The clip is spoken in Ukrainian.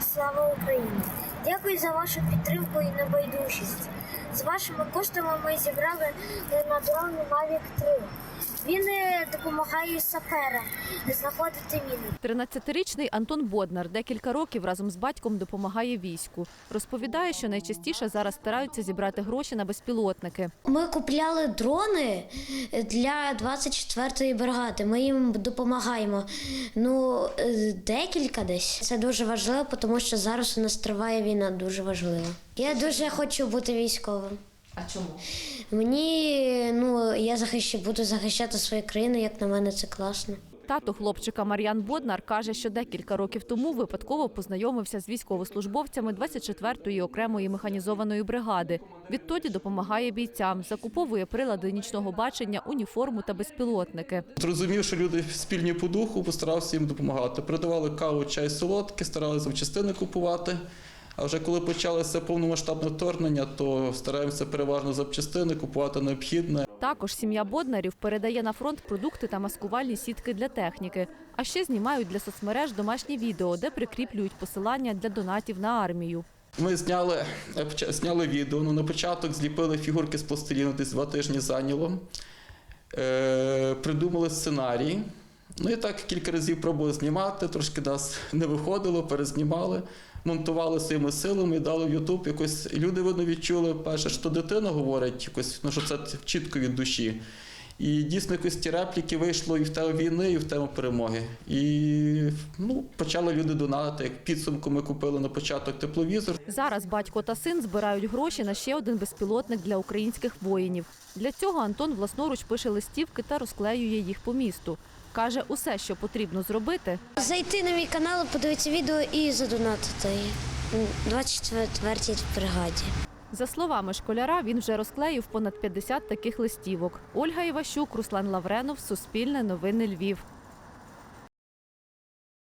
Слава Україні! Дякую за вашу підтримку і небайдужість. З вашими коштами ми зібрали на дрон Mavic 3. Він е, допомагає саперам знаходити міни. 13-річний Антон Боднар декілька років разом з батьком допомагає війську. Розповідає, що найчастіше зараз стараються зібрати гроші на безпілотники. Ми купляли дрони для 24-ї бригади. Ми їм допомагаємо. Ну, е, декілька десь. Це дуже важливо, тому що зараз у нас триває війна дуже важлива. Я дуже хочу бути військовим. А чому? Мені ну я захищу, буду захищати свою країну, як на мене, це класно. Тато хлопчика Мар'ян Боднар каже, що декілька років тому випадково познайомився з військовослужбовцями 24-ї окремої механізованої бригади. Відтоді допомагає бійцям, закуповує прилади нічного бачення, уніформу та безпілотники. Зрозумів, що люди спільні по духу, постарався їм допомагати. Передавали каву, чай, солодкі, старалися запчастини купувати. А вже коли почалося повномасштабне вторгнення, то стараємося переважно запчастини купувати необхідне. Також сім'я Боднарів передає на фронт продукти та маскувальні сітки для техніки. А ще знімають для соцмереж домашні відео, де прикріплюють посилання для донатів на армію. Ми зняли, е, зняли відео. Ну, на початок зліпили фігурки з пластиліну, десь два тижні зайняло. Е, придумали сценарій. Ну і так кілька разів пробували знімати, трошки нас не виходило, перезнімали, монтували своїми силами і дали в Ютуб. Якось люди видно відчули, перше, що дитина говорить, якось, ну, що це чітко від душі. І дійсно якось ті репліки вийшло і в тему війни, і в тему перемоги. І ну, почали люди донати. Як підсумку ми купили на початок тепловізор. Зараз батько та син збирають гроші на ще один безпілотник для українських воїнів. Для цього Антон власноруч пише листівки та розклеює їх по місту. Каже, усе, що потрібно зробити, Зайти на мій канал, подивитися відео і задонатити 24-й бригаді. За словами школяра, він вже розклеїв понад 50 таких листівок. Ольга Іващук, Руслан Лавренов, Суспільне новини Львів.